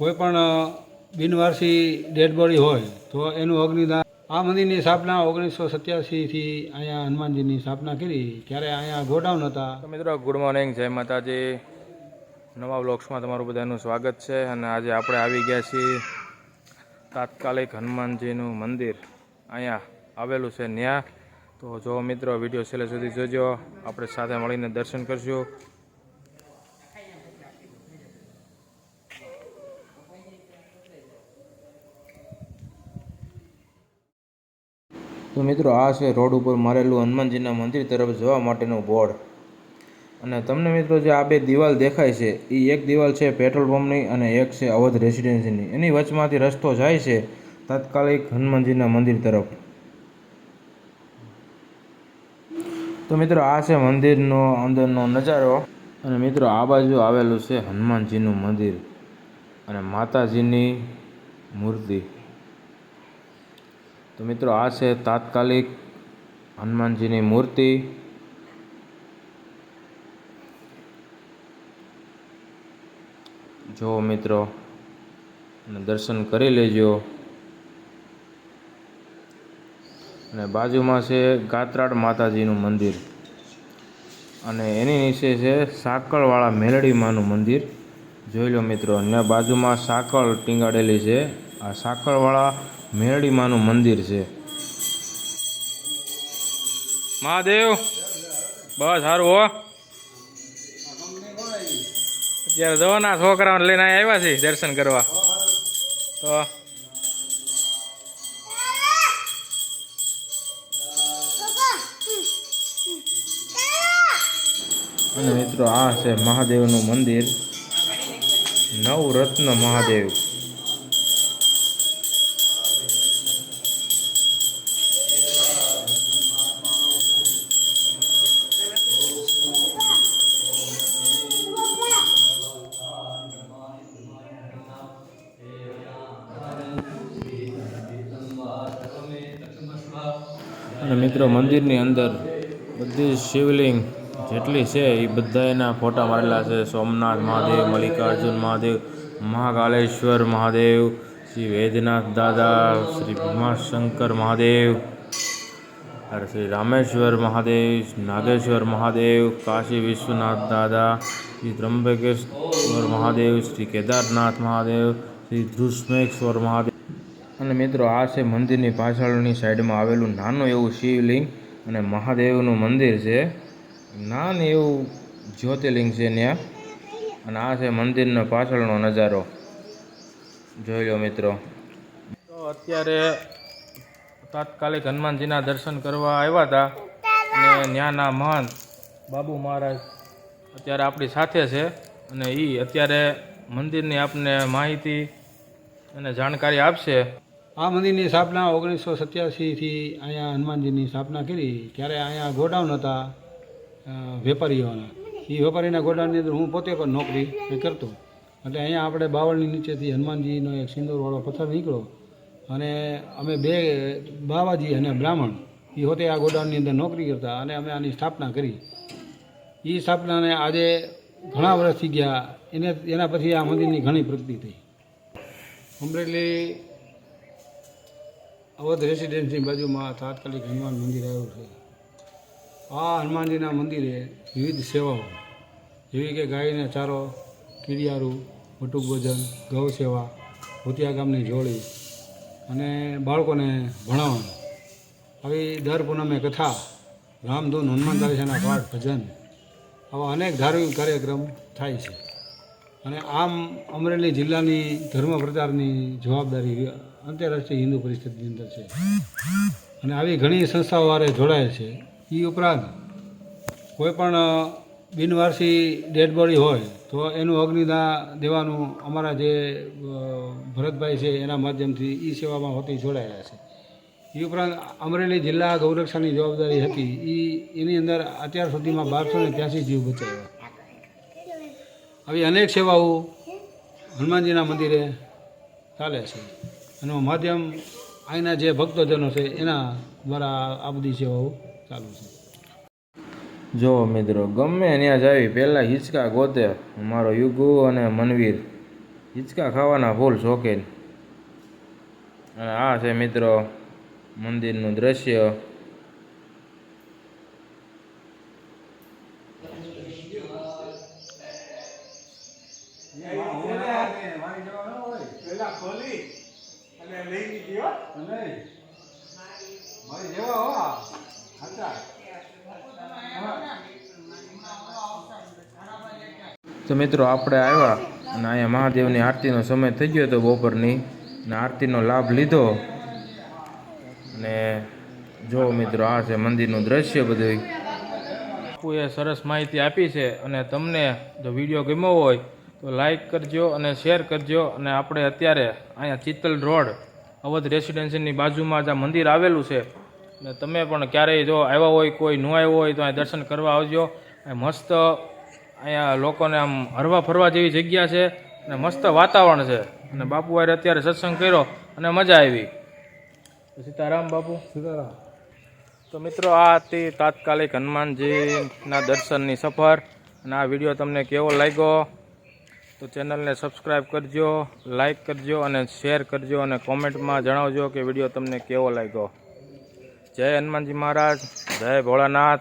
કોઈ પણ બિનવારસી dead body હોય, તો એનું અગ્નિદાન, આ મંદિરની સ્થાપના ઓગણીસો સત્યાસીથી અહીંયા હનુમાનજીની સ્થાપના કરી, ત્યારે અહીંયા ગોડાઉન હતા. મિત્રો, ગુડ મોર્નિંગ, જય માતાજી. નવા બ્લોગ્સમાં તમારું બધાનું સ્વાગત છે, અને આજે આપણે આવી ગયા છીએ તાત્કાલિક હનુમાનજીનું મંદિર. અહીંયા આવેલું છે ન્યા. તો જો મિત્રો, વીડિયો છેલ્લે સુધી જોજો. આપણે સાથે મળીને દર્શન કરશું. તો મિત્રો આ છે રોડ ઉપર મારેલું હનુમાનજીના મંદિર તરફ જવા માટેનું બોર્ડ. અને તમને મિત્રો જે આ બે દિવાલ દેખાય છે, એ એક દિવાલ છે પેટ્રોલ પંપની અને એક છે અવધ રેસિડેન્સીની. એની વચમાંથી રસ્તો જાય છે તાત્કાલિક હનુમાનજીના મંદિર તરફ. તો મિત્રો આ છે મંદિરનો અંદરનો નજારો. અને મિત્રો આ બાજુ આવેલું છે હનુમાનજીનું મંદિર અને માતાજીની મૂર્તિ. તો મિત્રો આ છે તાત્કાલિક હનુમાનજીની મૂર્તિ. જો મિત્રો દર્શન કરી લેજો. અને બાજુમાં છે ગાત્રાડ માતાજીનું મંદિર. અને એની નીચે છે સાંકળવાળા મેલડી માનું મંદિર. જોઈ લો મિત્રો, અને બાજુમાં સાંકળ ટીંગાડેલી છે. આ સાંકળવાળા મેરડી માનું મંદિર છે. મહાદેવ બસ સારું હો. અત્યારે દવાના છોકરાઓને લઈને આવ્યા છે દર્શન કરવા. તો અને મિત્રો આ છે મહાદેવનું મંદિર. નવરત્ન મહાદેવ. અને મિત્રો મંદિરની અંદર બધી શિવલિંગ જેટલી છે એ બધાના ફોટા મારેલા છે. સોમનાથ મહાદેવ, મલ્લિકાર્જુન મહાદેવ, મહાકાલેશ્વર મહાદેવ, શ્રી વૈદ્યનાથ દાદા, શ્રી ભીમાશંકર મહાદેવ, અરે શ્રી રામેશ્વર મહાદેવ નાગેશ્વર મહાદેવ, કાશી વિશ્વનાથ દાદા, શ્રી ત્રંબકેશ્વર મહાદેવ, શ્રી કેદારનાથ મહાદેવ, શ્રી ધૃષ્મેશ્વર મહાદેવ અને મિત્રો, આ છે મંદિરની પાછળની સાઈડમાં આવેલું નાનું એવું શિવલિંગ અને મહાદેવનું મંદિર છે. નાનું એવું જ્યોતિર્લિંગ છે ત્યાં. અને આ છે મંદિરનો પાછળનો નજારો. જોઈ લો મિત્રો. તો અત્યારે તાત્કાલિક હનુમાનજીના દર્શન કરવા આવ્યા હતા. અને ત્યાંના મહંત બાબુ મહારાજ અત્યારે આપણી સાથે છે. અને એ અત્યારે મંદિરની આપને માહિતી અને જાણકારી આપશે. આ મંદિરની સ્થાપના ઓગણીસો સત્યાસીથી અહીંયા હનુમાનજીની સ્થાપના કરી. ત્યારે અહીંયા ગોડાઉન હતા વેપારીઓના. એ વેપારીના ગોડાઉનની અંદર હું પોતે પણ નોકરી કરતો. એટલે અહીંયા આપણે બાવળની નીચેથી હનુમાનજીનો એક સિંદૂરવાળો પથ્થર નીકળ્યો. અને અમે બે બાવાજી અને બ્રાહ્મણ એ હોતે આ ગોડાઉનની અંદર નોકરી કરતા અને અમે આની સ્થાપના કરી. એ સ્થાપનાને આજે ઘણા વર્ષ થઈ ગયા. એને, એના પછી આ મંદિરની ઘણી પ્રગતિ થઈ. અમરેલી અવધ રેસિડેન્સની બાજુમાં તાત્કાલિક હનુમાન મંદિર આવ્યું છે. આ હનુમાનજીના મંદિરે વિવિધ સેવાઓ, જેવી કે ગાયને ચારો કીડિયારું મોટું ભોજન ગૌ સેવા, ભૂતિયા ગામની જોડી અને બાળકોને ભણાવવાનું આવી દર પૂનમે કથા, રામધૂન હનુમાન ચાલીસાના પાઠ ભજન આવા અનેક ધાર્મિક કાર્યક્રમ થાય છે. અને આમ અમરેલી જિલ્લાની ધર્મ પ્રચારની જવાબદારી આંતરરાષ્ટ્રીય હિન્દુ પરિષદની અંદર છે. અને આવી ઘણી સંસ્થાઓ વારે જોડાય છે. એ ઉપરાંત કોઈ પણ બિનવારસી ડેડ બોડી હોય, તો એનું અગ્નિદાન દેવાનું અમારા જે ભરતભાઈ છે એના માધ્યમથી એ સેવામાં હોતી જોડાયેલા છે. એ ઉપરાંત અમરેલી જિલ્લા ગૌરક્ષાની જવાબદારી હતી. એ એની અંદર અત્યાર સુધીમાં બારસો ને ત્યાંસી જીવ બચાવ્યા આવી અનેક સેવાઓ હનુમાનજીના મંદિરે ચાલે છે. એનું માધ્યમ અહીંના જે ભક્તજનો છે, એના દ્વારા આ બધી સેવાઓ ચાલુ છે. જો મિત્રો, ગમે ત્યાં જાવી, પહેલાં હિંચકા ગોતે, મારો યુગુ અને મનવીર. હિંચકા ખાવાના ફૂલ શોખીન. અને આ છે મિત્રો, મંદિરનું દ્રશ્ય પેલા ખોલી અને લઈ લીધી હો તો મિત્રો આપણે આવ્યા અને અહીંયા મહાદેવની આરતીનો સમય થઈ ગયો હતો બપોરની અને આરતીનો લાભ લીધો. અને જો મિત્રો આ છે મંદિરનું દ્રશ્ય બધું બાપુએ સરસ માહિતી આપી છે અને તમને જો વીડિયો ગમ્યો હોય તો લાઈક કરજો અને શેર કરજો અને આપણે અત્યારે અહીંયા ચિત્તલ રોડ અવધ રેસિડેન્સીની બાજુમાં જ આ મંદિર આવેલું છે. ને તમે પણ ક્યારેય જો આવ્યા હોય કોઈ ન આવ્યો હોય તો અહીં દર્શન કરવા આવજો. મસ્ત અહીંયા લોકોને આમ હરવા ફરવા જેવી જગ્યા છે અને મસ્ત વાતાવરણ છે. અને બાપુ અત્યારે સત્સંગ કર્યો અને મજા આવી. સીતારામ બાપુ. સીતારામ. તો મિત્રો આ હતી તાત્કાલિક હનુમાનજીના દર્શનની સફર. અને આ વીડિયો તમને કેવો લાગ્યો? તો ચેનલને સબસ્ક્રાઈબ કરજો લાઈક કરજો અને શેર કરજો અને કોમેન્ટમાં જણાવજો કે વીડિયો તમને કેવો લાગ્યો. જય હનુમાનજી મહારાજ, જય ભોળાનાથ.